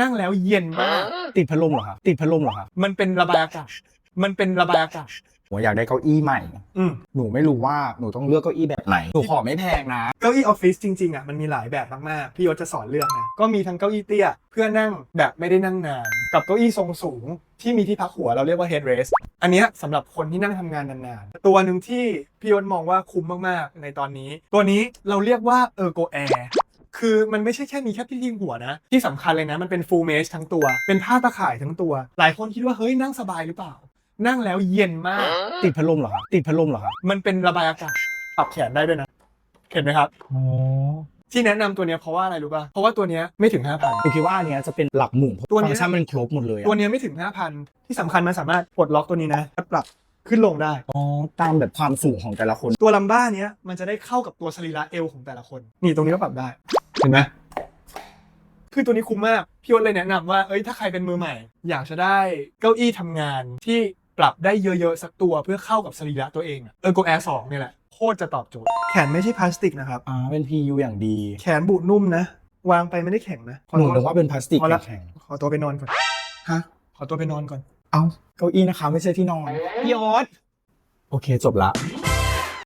นั่งแล้วเย็นมากติดพัดลมเหรอครับติดพัดลมเหรอครับมันเป็นระบายอากาศมันเป็นระบายอากาศผมอยากได้เก้าอี้ใหม่ อืมหนูไม่รู้ว่าหนูต้องเลือกเก้าอี้แบบไหน หนูขอไม่แพงนะ เก้าอี้ออฟฟิศจริงๆอะมันมีหลายแบบมากๆ พี่ยศจะสอนเลือกนะ ก็มีทั้งเก้าอี้เตี้ย เพื่อนั่งแบบไม่ได้นั่งนาน กับเก้าอี้ทรงสูง ที่มีที่พักหัวเราเรียกว่า headrest อันเนี้ยสำหรับคนที่นั่งทำงานนานๆ ตัวหนึ่งที่พี่ยศมองว่าคุ้มมากๆ ในตอนนี้ ตัวนี้เราเรียกว่า ergo air คือมันไม่ใช่แค่มีแค่ที่ทิ้งหัวนะ ที่สำคัญเลยนะ มันเป็น full mesh ทั้งตัว เป็นผ้าตะข่ายทั้งตัว หลายคนคิดว่า เฮ้ย นั่งสบายหรือเปล่า นั่งแล้วเย็นมาก ติดพัดลมเหรอครับ ติดพัดลมเหรอครับ มันเป็นระบายอากาศปรับแขนได้ด้วยนะ เห็นไหมครับอ๋อที่แนะนำตัวเนี้ยเพราะว่าอะไรรู้ป่ะ เพราะว่าตัวเนี้ยไม่ถึง 5,000หนูคิดว่าอันเนี้ยจะเป็นหลักหมื่นตัวเนี้ยฟังก์ชันมันครบหมดเลยอะตัวเนี้ยไม่ถึง 5,000 ที่สำคัญมันสามารถปลดล็อกตัวนี้นะแล้วปรับขึ้นลงได้ อ๋อ ตามแบบความสูงของแต่ละคน ตัวลัมบ้าเนี้ยมันจะได้เข้ากับตัวสรีระเอวของแต่ละคน นี่ตรงนี้ก็ปรับได้ เห็นไหมคือตัวนี้คุ้มมาก พี่วศเลยแนะนำว่า เอ้ยถ้าใครเป็นมือใหม่ อยากจะได้เก้าอี้ทำงานที่ปรับได้เยอะ ๆ สักตัวเพื่อเข้ากับสรีระตัวเองอะเออโกแอร์สองเนี่ยแหละโคตรจะตอบโจทย์ แขนไม่ใช่พลาสติกนะครับ อ่าเป็น PU อย่างดีแขนบุนุ่มนะ วางไปไม่ได้แข็งนะขอหนูโทษนึกว่าเป็นพลาสติกพอละแข็งขอตัวไปนอนก่อนๆฮะ ขอตัวไปนอนก่อนเอาเก้าอี้นะคะไม่ใช่ที่นอน พี่ออสโอเคจบละ